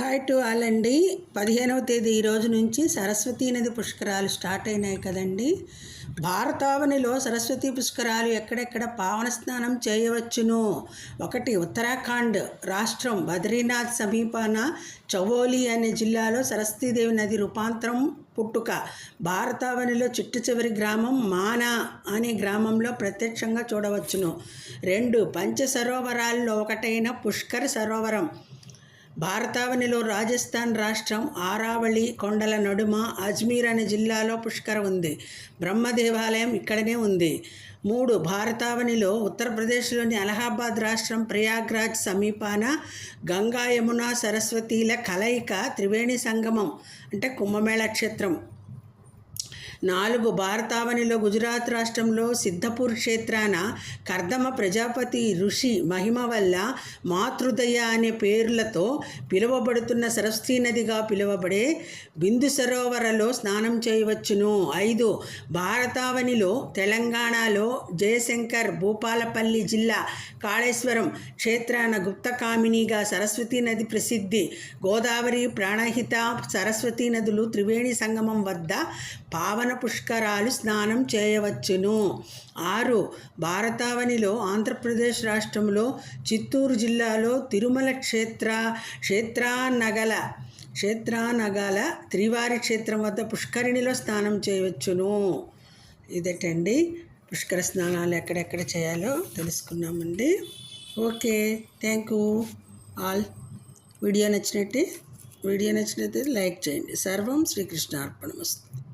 Hi to all అండి పదిహేనవ తేదీ ఈ రోజు నుంచి సరస్వతీ నది పుష్కరాలు స్టార్ట్ అయినాయి కదండి. భారతావనిలో సరస్వతి పుష్కరాలు ఎక్కడెక్కడ పావన స్నానం చేయవచ్చును? ఒకటి ఉత్తరాఖండ్ రాష్ట్రం బద్రీనాథ్ సమీపాన చవోలి అనే జిల్లాలో సరస్వతీదేవి నది రూపాంతరం పుట్టుక. భారతావనిలో చిట్టు చివరి గ్రామం మానా అనే గ్రామంలో ప్రత్యక్షంగా చూడవచ్చును. రెండు పంచ సరోవరాల్లో ఒకటైన పుష్కర్ సరోవరం. భారతావనిలో రాజస్థాన్ రాష్ట్రం ఆరావళి కొండల నడుమ అజ్మీర్ అనే జిల్లాలో పుష్కర ఉంది. బ్రహ్మ దేవాలయం ఇక్కడనే ఉంది. మూడు భారతావనిలో ఉత్తరప్రదేశ్లోని అలహాబాద్ రాష్ట్రం ప్రయాగ్రాజ్ సమీపాన గంగా యమున సరస్వతీల కలయిక త్రివేణి సంగమం అంటే కుంభమేళ క్షేత్రం. నాలుగు భారతావనిలో గుజరాత్ రాష్ట్రంలో సిద్ధపూర్ క్షేత్రాన కర్దమ ప్రజాపతి ఋషి మహిమ వల్ల మాతృదయ అనే పేర్లతో పిలువబడుతున్న సరస్వతీ నదిగా పిలువబడే బిందు సరోవరలో స్నానం చేయవచ్చును. ఐదు భారతావనిలో తెలంగాణలో జయశంకర్ భూపాలపల్లి జిల్లా కాళేశ్వరం క్షేత్రాన గుప్తకామినిగా సరస్వతీ నది ప్రసిద్ధి. గోదావరి ప్రాణహిత సరస్వతీ నదులు త్రివేణి సంగమం వద్ద పావన పుష్కరాలు స్నానం చేయవచ్చును. ఆరు భారతావనిలో ఆంధ్రప్రదేశ్ రాష్ట్రంలో చిత్తూరు జిల్లాలో తిరుమల క్షేత్ర క్షేత్రానగల క్షేత్రానగల త్రివారి క్షేత్రం వద్ద పుష్కరిణిలో స్నానం చేయవచ్చును. ఇదటండి? పుష్కర స్నానాలు ఎక్కడెక్కడ చేయాలో తెలుసుకున్నామండి okay thank you all. Video నచ్చినట్టే వీడియో నచ్చినట్లయితే లైక్ చేయండి. సర్వం శ్రీకృష్ణ అర్పణమస్తు